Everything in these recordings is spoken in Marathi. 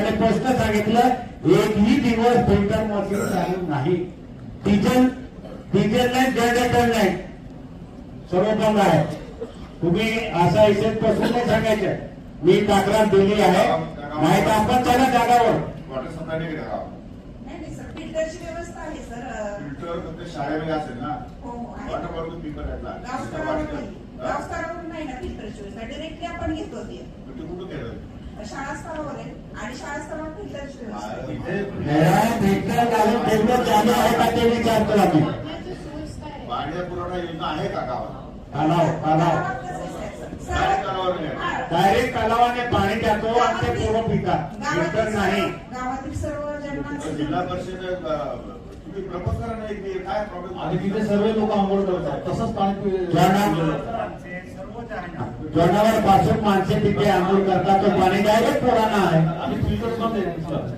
त्याने स्पष्ट सांगितलं एकही दिवस फिल्टर मशीन चालू नाही. डिझेल डिझेल नाही जनरेटर नाही. सर्व बंद आहे. तुम्ही असा इथे पासून नाही सांगायचं. मी तक्रार दिली आहे. नाही तर आपण चला जागावर. वॉटर सप्लाय नाही करा नाही नाही सर फिल्टरची व्यवस्था आहे सर. फिल्टर फक्त शाळेमध्ये असेल ना? हो हो वॉटर पिपर नाही ना फिल्टरची व्यवस्था. डिरेक्टली आपण घेतो ती. कुठं पाण्याचा पुरवठा योजना आहे का गावात? तलाव तलाव. डायरेक्ट तलावाने पाणी जातो आणि ते पोरं पितात. गावातील नाही. जिल्हा परिषद तुम्ही प्रपोज करा नाही की काय प्रॉब्लेम आणि तिथे सर्व लोक आंघोळ करतात. तसंच पाणी जनावर पासून माणसे तिथे आंघोळ करतात तो पाणी डायरेक्ट पुराणा आहे. आणि फिल्टर बंद आहे नुसतं.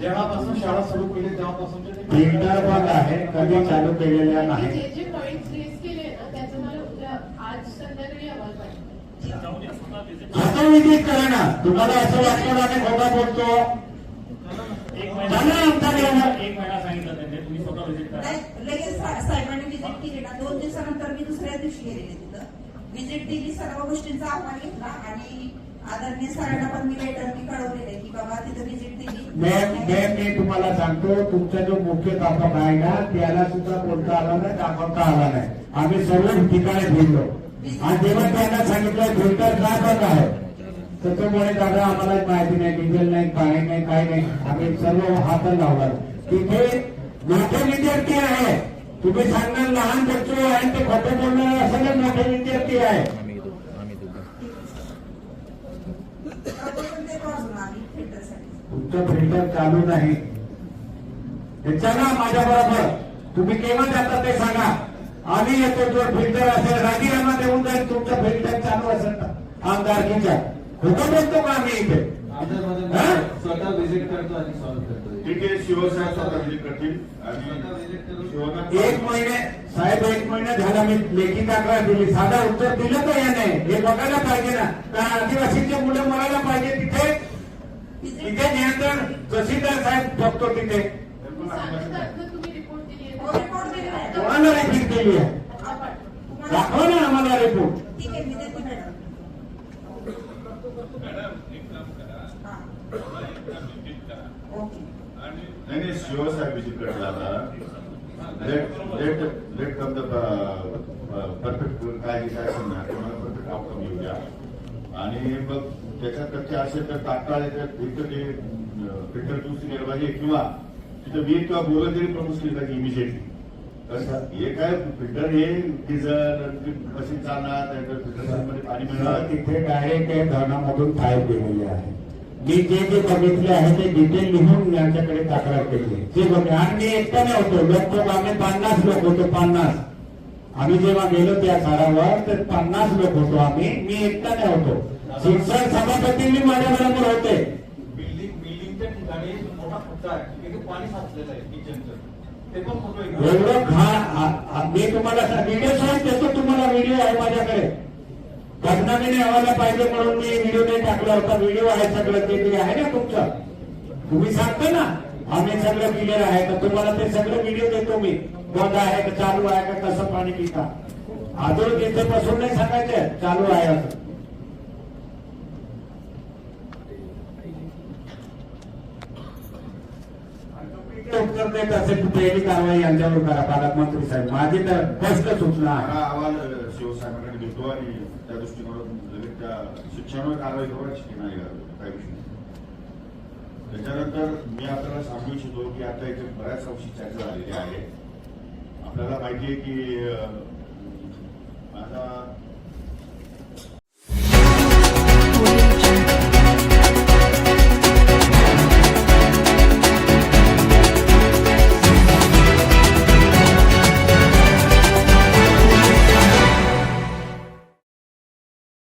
जेव्हापासून शाळा सुरू केली तेव्हापासून ते- फिल्टर आहे कधी चालू केलेल्या नाही जे जे पॉइंट रेस केले ना त्याचं मला उद्या आज संध्याकाळी अहवाल पाहिजे आता विजिट करा ना. तुम्हाला असं वाटतं ना मी खोटा बोलतो. एक झालं ना. एक महिना सांगितलं त्यांनी तुम्ही स्वतः व्हिजिट करा. नाही, लगेच सा- साहेबांनी व्हिजिट केली ना. दोन दिवसानंतर मी दुसऱ्या दिवशी गेलेले तिथं. व्हिजिट दिली सर्व गोष्टींचा अहवाल घेतला आणि आदरणीय सरांना पण मी लेटरनी कळवलेलं आहे की बाबा तिथं व्हिजिट दिली. मॅम मॅम मी तुम्हाला सांगतो तुमचा जो मुख्याध्यापक आहे ना त्याला सुद्धा बोलता आला नाही दाखवता आला नाही. आम्ही सर्व ठिकाणी फिरलो. आणि जेव्हा त्यांना सांगितलं फिल्टर काय बंद आहे? तर तो म्हणे दादा आम्हाला माहिती नाही डिझेल नाही पाणी नाही काही नाही. आम्ही सर्व हात लावला तिथे मोठे विद्यार्थी आहे. तुम्ही सांगणार लहान बच्चो आहे ते खोटं बोलणार सगळे मोठे विद्यार्थी आहे. तुमचं फिल्टर चालू नाही. हे चला माझ्या बरोबर तुम्ही केव्हा जाता ते सांगा. आम्ही येतो जर फिल्टर असेल राजीनामा देऊन जाईल तुमचं फिल्टर चालू असेल. आमदारकीच्या. खोटं बोलतो का आम्ही इथे? स्वतः व्हिजिट करतो आणि सॉल्व्ह करतो. ठीक आहे शिवसाहेब स्वतः व्हिजिट करतील. आणि एक महिने साहेब एक महिना झाला मी लेखी तक्रार दिली. साधा उत्तर दिलं का याने. हे बघायला पाहिजे ना. का आदिवासीचे मुलं मरायला पाहिजे तिथे. तिथे नियंत्रण तहसीलदार साहेब बघतो तिथे. कोणाला रिपीट केली आहे आपण तुम्हाला- दाखवा ना आम्हाला रिपोर्ट ठीक आहे मी देते मॅडम हा. ओके नाही नाही शिवसाहेब व्हिजिट आता late late late come the perfect काय जे काय समजा तुम्हाला परफेक्ट आउटकम येऊ द्या. आणि मग त्याच्यात टक्के असेल तर तात्काळ याच्यात एक ते फिल्टर दुसरी केलं पाहिजे किंवा तिथं मी किंवा बोलत तरी प्रपोज केली हे काय फिल्टर हे डिझल मशीन चालणार त्यानंतर filter मध्ये पाणी मिळणार? तिथे डायरेक्ट त्या धरणामधून पाईप गेलेले आहे. मी जे जे बघितले आहे ते डिटेल लिहून यांच्याकडे तक्रार केली. ते बघ आणि मी एकटा नाही होतो लोक आम्ही पन्नास लोक होतो पन्नास. आम्ही जेव्हा गेलो त्या सरावर तर पन्नास लोक होतो आम्ही. मी एकटा नाही होतो शिक्षण सभापतींनी माझ्या बरोबर होते. बिल्डिंग बिल्डिंगच्या ठिकाणी जो मोठा खड्डा आहे. तिथे पाणी साचलेलं आहे किचनचं. एवढं घाण मी तुम्हाला व्हिडिओ सहित देतो तुम्हाला व्हिडिओ आहे माझ्याकडे. बदनामीने आम्हाला पाहिजे म्हणून मी व्हिडिओ नाही टाकला होता. व्हिडिओ आहे सगळं ते ते आहे ना तुमचं? तुम्ही सांगता ना आम्ही सगळं क्लिअर आहे. तर तुम्हाला ते सगळं व्हिडिओ देतो मी. बंद आहे का चालू आहे का कसं पाणी पिता. आजून तिथे नाही सांगायचं चालू आहे. असं उत्तर देत असेल तर पहिली कारवाई यांच्यावर करा पालकमंत्री साहेब. माझी तर स्पष्ट सूचना आहे. अहवाल शिवसाहेबांकडे घेतो आणि त्या दृष्टीकोनातून लगेच त्या शिक्षणावर कारवाई करायची की नाही काही विषय नाही. त्याच्यानंतर मी आपल्याला सांगू इच्छितो की आता इथे बऱ्याच अंशी चर्चा झालेली आहे आपल्याला माहिती आहे की अं,